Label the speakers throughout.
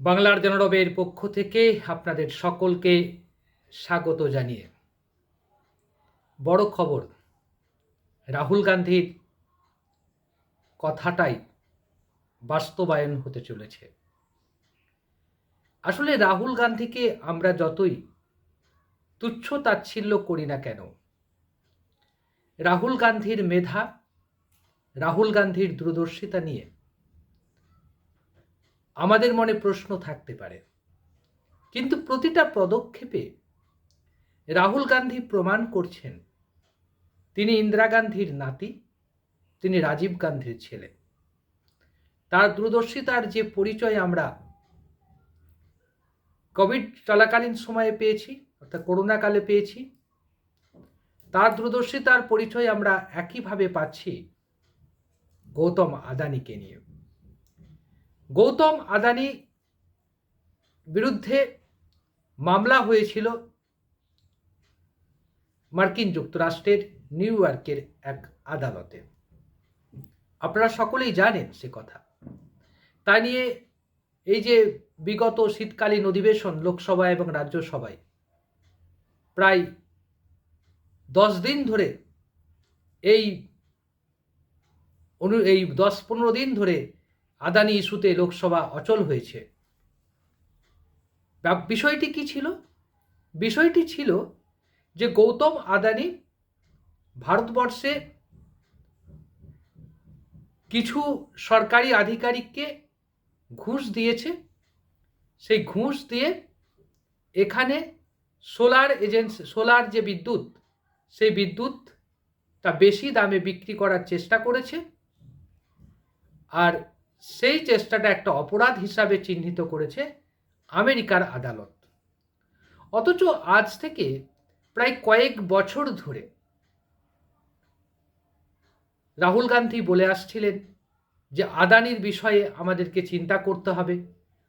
Speaker 1: বাংলার জনরবের পক্ষ থেকে আপনাদের সকলকে স্বাগত জানিয়ে বড় খবর, রাহুল গান্ধীর কথাটাই বাস্তবায়ন হতে চলেছে। আসলে রাহুল গান্ধীকে আমরা যতই তুচ্ছ তাচ্ছিল্য করি না কেন, রাহুল গান্ধীর মেধা, রাহুল গান্ধীর দূরদর্শিতা নিয়ে আমাদের মনে প্রশ্ন থাকতে পারে। কিন্তু প্রতিটা পদক্ষেপে রাহুল গান্ধী প্রমাণ করছেন। তিনি ইন্দিরা গান্ধীর নাতি, তিনি রাজীব গান্ধীর ছেলে। তার দূরদর্শিতার যে পরিচয় আমরা কোভিড চলাকালীন সময়ে পেয়েছি, অর্থাৎ করোনাকালে পেয়েছি, তার দূরদর্শিতার পরিচয় আমরা একইভাবে পাচ্ছি গৌতম আদানিকে নিয়ে। গৌতম আদানি বিরুদ্ধে মামলা হয়েছিল মার্কিন যুক্তরাষ্ট্রের নিউ ইয়র্কের এক আদালতে। আপনারা সকলেই জানেন সে কথা। তা নিয়ে এই যে বিগত শীতকালীন অধিবেশন লোকসভা এবং রাজ্যসভায় প্রায় দশ দিন ধরে এই অনু এই দশ পনেরো দিন ধরে আদানি ইস্যুতে লোকসভা অচল হয়েছে। বিষয়টি কি ছিল? বিষয়টি ছিল যে গৌতম আদানি ভারতবর্ষে কিছু সরকারি আধিকারিককে ঘুষ দিয়েছে। সেই ঘুষ দিয়ে এখানে সোলার এজেন্সি, সোলার যে বিদ্যুৎ, সেই বিদ্যুৎটা বেশি দামে বিক্রি করার চেষ্টা করেছে। আর সেই চেষ্টাটা একটা অপরাধ হিসাবে চিহ্নিত করেছে আমেরিকার আদালত। অথচ আজ থেকে প্রায় কয়েক বছর ধরে রাহুল গান্ধী বলে আসছিলেন যে আদানির বিষয়ে আমাদেরকে চিন্তা করতে হবে।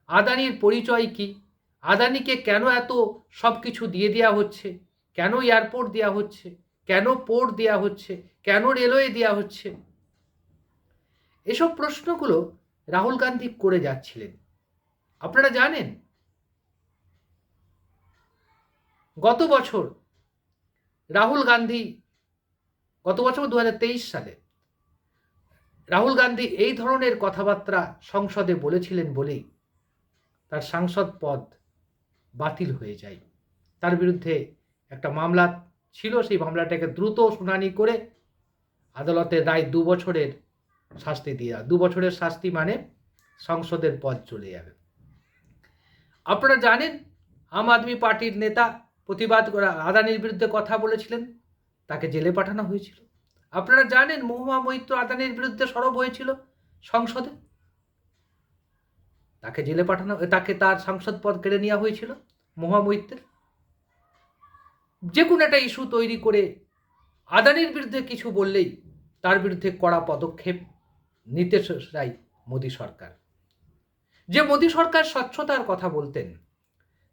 Speaker 1: আদানির পরিচয় কি? আদানিকে কেন এত সব কিছু দিয়ে দেওয়া হচ্ছে? কেন এয়ারপোর্ট দেওয়া হচ্ছে? কেন পোর্ট দেওয়া হচ্ছে? কেন রেলওয়ে দেওয়া হচ্ছে? এসব প্রশ্নগুলো রাহুল গান্ধী করে যাচ্ছিলেন। আপনারা জানেন, গত বছর রাহুল গান্ধী, গত বছর দু হাজার তেইশ সালে রাহুল গান্ধী এই ধরনের কথাবার্তা সংসদে বলেছিলেন বলেই তার সাংসদ পদ বাতিল হয়ে যায়। তার বিরুদ্ধে একটা মামলা ছিল, সেই মামলাটাকে দ্রুত শুনানি করে আদালতের রায় দু বছরের শাস্তি দিয়ে দু বছরের শাস্তি মানে সংসদের পদ চলে যাবে। আপনারা জানেন, আম আদমি পার্টির নেতা প্রতিবাদ করা, আদানির বিরুদ্ধে কথা বলেছিলেন, তাকে জেলে পাঠানো হয়েছিল। আপনারা জানেন মহুমা মৈত্র আদানির বিরুদ্ধে সরব হয়েছিল সংসদে? তাকে জেলে পাঠানো, তাকে তার সাংসদ পদ কেড়ে নেওয়া হয়েছিল মহুমা মৈত্রের? যে কোনো একটা ইস্যু তৈরি করে আদানির বিরুদ্ধে কিছু বললেই তার বিরুদ্ধে কড়া পদক্ষেপ নিতে চাই মোদী সরকার। যে মোদী সরকার স্বচ্ছতার কথা বলতেন,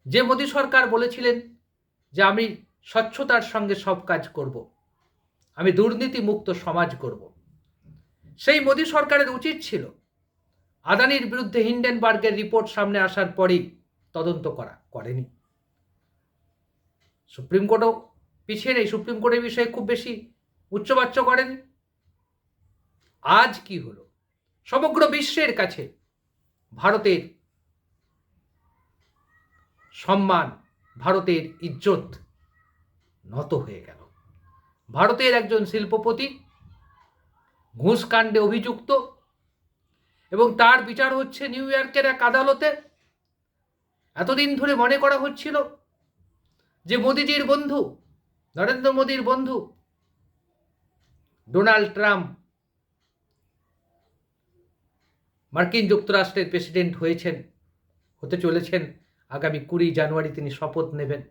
Speaker 1: যে মোদী সরকার বলেছিলেন যে আমি স্বচ্ছতার সঙ্গে সব কাজ করব, আমি দুর্নীতি মুক্ত সমাজ করব। সেই মোদী সরকারের উচিত ছিল আদানির বিরুদ্ধে হিন্ডেনবার্গের রিপোর্ট সামনে আসার পরেই তদন্ত করা, করেনি। সুপ্রিম কোর্টও পিছিয়ে নেই, সুপ্রিম কোর্টের বিষয়ে খুব বেশি উচ্চবাচ্য করেনি। আজ কি হলো? সমগ্র বিশ্বের কাছে ভারতের সম্মান, ভারতের ইজ্জত নত হয়ে গেল। ভারতের একজন শিল্পপতি ঘুষকাণ্ডে অভিযুক্ত এবং তার বিচার হচ্ছে নিউ ইয়র্কের এক আদালতে। এতদিন ধরে মনে করা হচ্ছিল যে মোদিজির বন্ধু, নরেন্দ্র মোদীর বন্ধু ডোনাল্ড ট্রাম্প মার্কিন যুক্তরাষ্ট্রের প্রেসিডেন্ট হয়েছেন, হতে চলেছেন। আগামী কুড়ি জানুয়ারি তিনি শপথ নেবেন।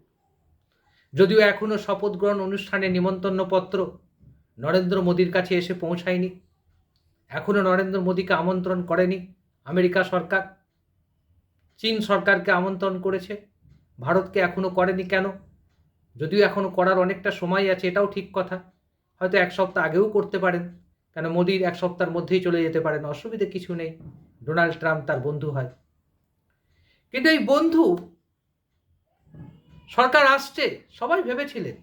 Speaker 1: যদিও এখনও শপথ গ্রহণ অনুষ্ঠানে নিমন্ত্রণপত্র নরেন্দ্র মোদীর কাছে এসে পৌঁছায়নি এখনও নরেন্দ্র মোদীকে আমন্ত্রণ করেনি আমেরিকা সরকার। চীন সরকারকে আমন্ত্রণ করেছে, ভারতকে এখনও করেনি কেন? যদিও এখনও করার অনেকটা সময় আছে, এটাও ঠিক কথা। হয়তো এক সপ্তাহ আগেও করতে পারেন। কেন মোদির এক সপ্তাহের মধ্যেই চলে যেতে পারেন অসুবিধে কিছু নেই। ডোনাল্ড ট্রাম্প তার বন্ধু হয়। কিন্তু এই বন্ধু সরকার আসছে, সবাই ভেবেছিলেন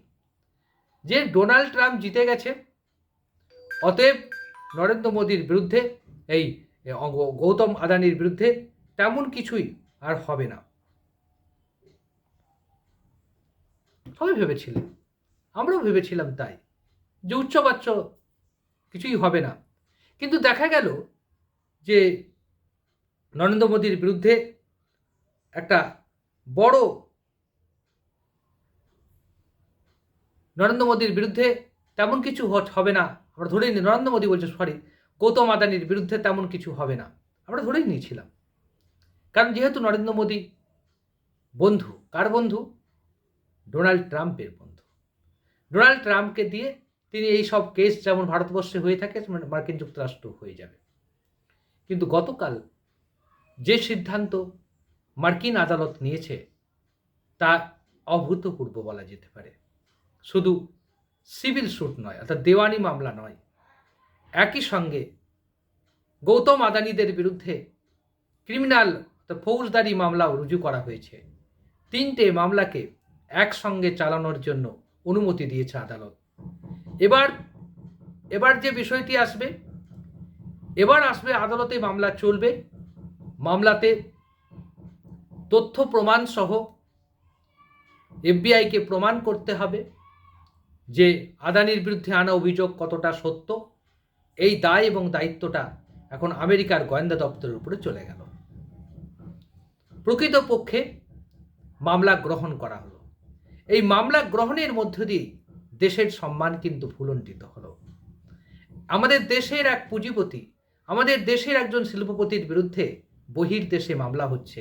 Speaker 1: যে ডোনাল্ড ট্রাম্প জিতে গেছে। অতএব নরেন্দ্র মোদীর বিরুদ্ধে, এই গৌতম আদানির বিরুদ্ধে তেমন কিছুই আর হবে না। সবাই ভেবেছিলেন। আমরাও ভেবেছিলাম তাই। যে উচ্চবাচ্য কিছুই হবে না। কিন্তু দেখা গেল যে নরেন্দ্র মোদীর বিরুদ্ধে একটা বড় নরেন্দ্র মোদীর বিরুদ্ধে তেমন কিছু হবে না। আমরা ধরেই নি নরেন্দ্র মোদী বলছে, সরি, গৌতম আদানির বিরুদ্ধে তেমন কিছু হবে না। আমরা ধরেই নিয়েছিলাম। কারণ যেহেতু নরেন্দ্র মোদী বন্ধু, কার বন্ধু? ডোনাল্ড ট্রাম্পের বন্ধু। ডোনাল্ড ট্রাম্পকে দিয়ে তিনি এই সব কেস যেমন ভারতবর্ষে হয়ে থাকে মার্কিন যুক্তরাষ্ট্র হয়ে যাবে। কিন্তু গতকাল যে সিদ্ধান্ত মার্কিন আদালত নিয়েছে, তা অভূতপূর্ব বলা যেতে পারে। শুধু সিভিল স্যুট নয়, অর্থাৎ দেওয়ানি মামলা নয়, একই সঙ্গে গৌতম আদানিদের বিরুদ্ধে ক্রিমিনাল ফৌজদারি মামলাও রুজু করা হয়েছে। তিনটে মামলাকে একসঙ্গে চালানোর জন্য অনুমতি দিয়েছে আদালত। এবার এবার যে বিষয়টি আসবে, এবার আসবে আদালতে মামলা চলবে, মামলাতে তথ্য প্রমাণ সহ এফবিআইকে প্রমাণ করতে হবে যে আদানির বিরুদ্ধে আনা অভিযোগ কতটা সত্য। এই দায় এবং দায়িত্বটা এখন আমেরিকার গোয়েন্দা দপ্তরের উপরে চলে গেল। প্রকৃতপক্ষে মামলা গ্রহণ করা হলো। এই মামলা গ্রহণের মধ্য দিয়ে দেশের সম্মান কিন্তু ভুলণ্ঠিত হলো। আমাদের দেশের এক পুঁজিপতি, আমাদের দেশের একজন শিল্পপতির বিরুদ্ধে বহির দেশে মামলা হচ্ছে।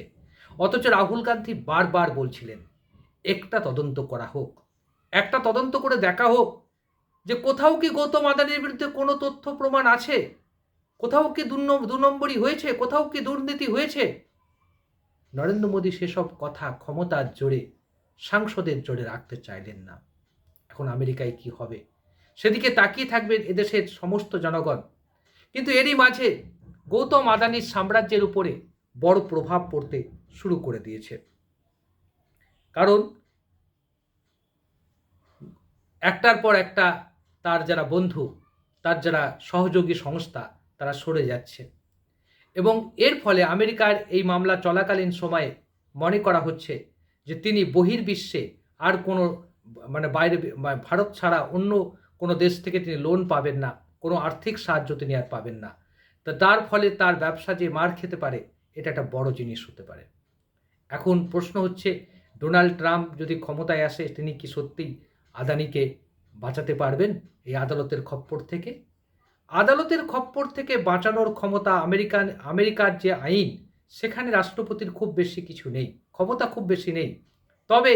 Speaker 1: অথচ রাহুল গান্ধী বারবার বলছিলেন, একটা তদন্ত করা হোক, একটা তদন্ত করে দেখা হোক যে কোথাও কি গৌতম আদানির বিরুদ্ধে কোনো তথ্য প্রমাণ আছে, কোথাও কি দু নম্বরই হয়েছে, কোথাও কি দুর্নীতি হয়েছে? নরেন্দ্র মোদী সেসব কথা ক্ষমতার জোরে, সাংসদের জোরে রাখতে চাইলেন না। এখন আমেরিকায় কি হবে? সেদিকে তাকিয়ে থাকবেন এদেশের সমস্ত জনগণ। কিন্তু এরই মাঝে গৌতম আদানির সাম্রাজ্যের উপরে বড় প্রভাব পড়তে শুরু করে দিয়েছে। কারণ একটার পর একটা তার যারা বন্ধু, তার যারা সহযোগী সংস্থা, তারা সরে যাচ্ছে। এবং এর ফলে আমেরিকার এই মামলা চলাকালীন সময়ে মনে করা হচ্ছে যে তিনি বহির্বিশ্বে আর কোনো মানে বাইরে ভারত ছাড়া অন্য কোনো দেশ থেকে তিনি লোন পাবেন না, কোনো আর্থিক সাহায্য তিনি আর পাবেন না। তা তার ফলে তার ব্যবসা যে মার খেতে পারে, এটা একটা বড় জিনিস হতে পারে। এখন প্রশ্ন হচ্ছে, ডোনাল্ড ট্রাম্প যদি ক্ষমতায় আসে, তিনি কি সত্যিই আদানিকে বাঁচাতে পারবেন এই আদালতের খপ্পর থেকে? আদালতের খপ্পর থেকে বাঁচানোর ক্ষমতা আমেরিকান, আমেরিকার যে আইন, সেখানে রাষ্ট্রপতির খুব বেশি কিছু নেই, ক্ষমতা খুব বেশি নেই। তবে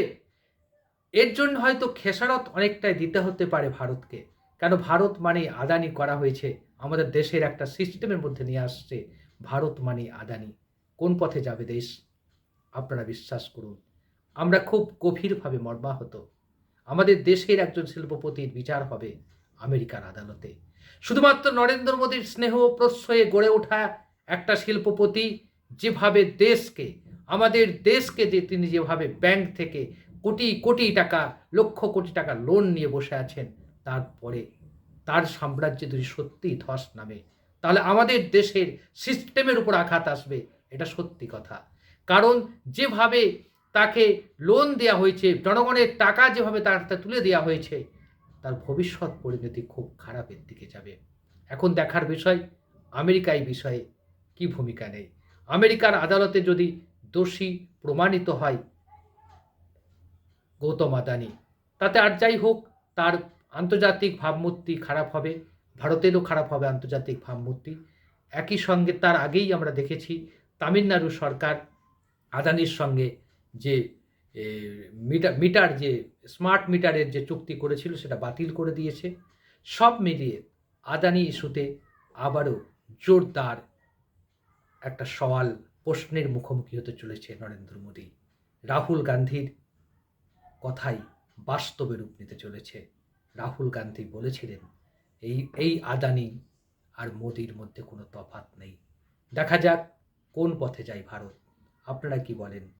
Speaker 1: এর জন্য হয়তো খেসারত অনেকটাই দিতে হতে পারে ভারতকে। কেন ভারত মানে আদানি করা হয়েছে। আমাদের দেশের একটা সিস্টেমের মধ্যে নিয়ে আসছে ভারত মানে আদানি। কোন পথে যাবে দেশ? আপনারা বিশ্বাস করুন। আমরা খুব গভীরভাবে মর্মাহত। আমাদের দেশের একজন শিল্পপতির বিচার হবে আমেরিকার আদালতে। শুধুমাত্র নরেন্দ্র মোদীর স্নেহ প্রশ্রয়ে গড়ে ওঠা একটা শিল্পপতি যেভাবে দেশকে, আমাদের দেশকে যে তিনি যেভাবে ব্যাংক থেকে কোটি কোটি টাকা, লক্ষ কোটি টাকা লোন নিয়ে বসে আছেন। তারপরে তার সাম্রাজ্য যদি সত্যিই ধস নামে, তাহলে আমাদের দেশের সিস্টেমের উপর আঘাত আসবে, এটা সত্যি কথা। কারণ যেভাবে তাকে লোন দেওয়া হয়েছে, জনগণের টাকা যেভাবে তার তুলে দেওয়া হয়েছে, তার ভবিষ্যৎ পরিণতি খুব খারাপের দিকে যাবে। এখন দেখার বিষয় আমেরিকা এই বিষয়ে কি ভূমিকা নেয় আমেরিকার আদালতে যদি দোষী প্রমাণিত হয় গৌতম আদানি। তাতে আর যাই হোক, তার আন্তর্জাতিক ভাবমূর্তি খারাপ হবে, ভারতেরও খারাপ হবে আন্তর্জাতিক ভাবমূর্তি। একই সঙ্গে তার আগেই আমরা দেখেছি তামিলনাড়ু সরকার আদানির সঙ্গে যে মিটার মিটার যে, স্মার্ট মিটারের যে চুক্তি করেছিল সেটা বাতিল করে দিয়েছে। সব মিলিয়ে আদানি ইস্যুতে আবারও জোরদার একটা সওয়াল প্রশ্নের মুখোমুখি হতে চলেছে নরেন্দ্র মোদী। রাহুল গান্ধীর কথাই বাস্তবে রূপ নিতে চলেছে। রাহুল গান্ধী বলেছিলেন, এই এই আদানি আর মোদির মধ্যে কোনো তফাৎ নেই। দেখা যাক কোন পথে যায় ভারত। আপনারা কি বলেন?